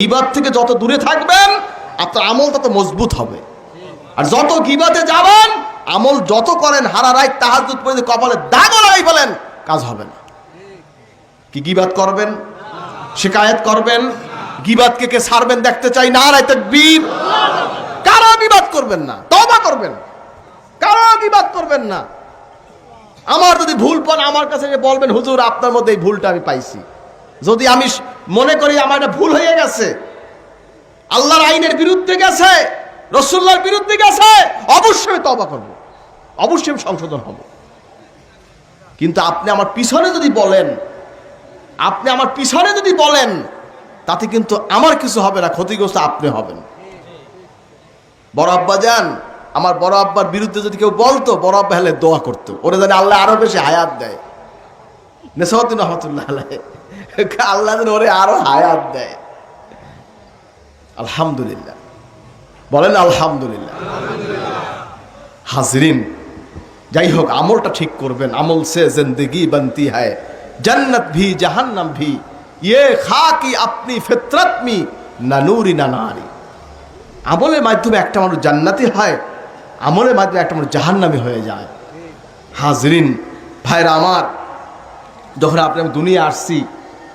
গিবাদ থেকে যত দূরে থাকবেন, আপনার আমল তত মজবুত হবে। আর যত গিবাতে যাবেন, আমল যত করেন, হারা রায় তাহাজুদ পর্যন্ত কপালে দাগ লাগাই ফেলেন কাজ হবে না। কি গিবাদ করবেন? শিকায়ত করবেন? গিবাদকে কে ছাড়বেন দেখতে চাই না রায় বীর কারও বিবাদ করবেন না? তবা করবেন। কারও বিবাদ করবেন না? আমার যদি ভুল পান আমার কাছে বলবেন, হুজুর, আপনার মধ্যে এই ভুলটা আমি পাইছি। যদি আমি মনে করি আমার এটা ভুল হয়ে গেছে, আল্লাহর আইনের বিরুদ্ধে গেছে রসুল্লার বিরুদ্ধে গেছে, অবশ্যই আমি তবা করব। অবশ্যই আমি সংশোধন হব। কিন্তু আপনি আমার পিছনে যদি বলেন, আপনি আমার পিছনে যদি বলেন, তাতে কিন্তু আমার কিছু হবে না, ক্ষতিগ্রস্ত আপনি হবেন। বড় আব্বা যান, আমার বড় আব্বার বিরুদ্ধে যদি কেউ বলতো, বড় আব্বা হলে দোয়া করতো। ওরা জানি আল্লাহ আরও বেশি হায়াত দেয়। নেসাউদ্দিন রহমতুল্লাহ আলাই। আল্লাহ যেন ওরে আরও হায়াত দেয়। আলহামদুলিল্লাহ। বলেন আলহামদুলিল্লাহ। হাজরিন, যাই হোক, আমলটা ঠিক করবেন। আমল সে জিন্দগি বনতি হয়। জন্নত ভি, জাহান্নাম ভি। ইয়ে খা কি আপনি ফিতরত মি, না নূরি, না নারী। আমলের মাধ্যমে একটা মানুষ জান্নাতি হয়, আমলের মাধ্যমে একটা মানুষ জাহান্নামি হয়ে যায়। হাজরিন, ভাইরা আমার, যখন আপনি আমি দুনিয়া আসছি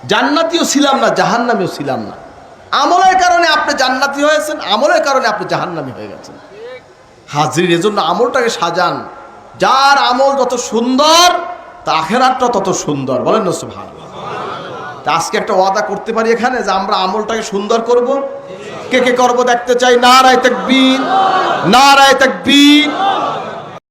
জান্নাতিও ছিলাম না, জাহান্নামিও ছিলাম না। আমলের কারণে আপনি জান্নাতি হয়েছেন, আমলের কারণে আপনি জাহান্নামি হয়ে গেছেন। হাজরিন, এজন্য আমলটাকে সাজান। যার আমল যত সুন্দর, তা তত সুন্দর। বলেন না ভালো আজকে একটা ওয়াদা করতে পারি এখানে যে আমরা আমলটাকে সুন্দর করব। কে কে করব দেখতে চাই? নারায় তাকবীর। নারায় তাকবীর।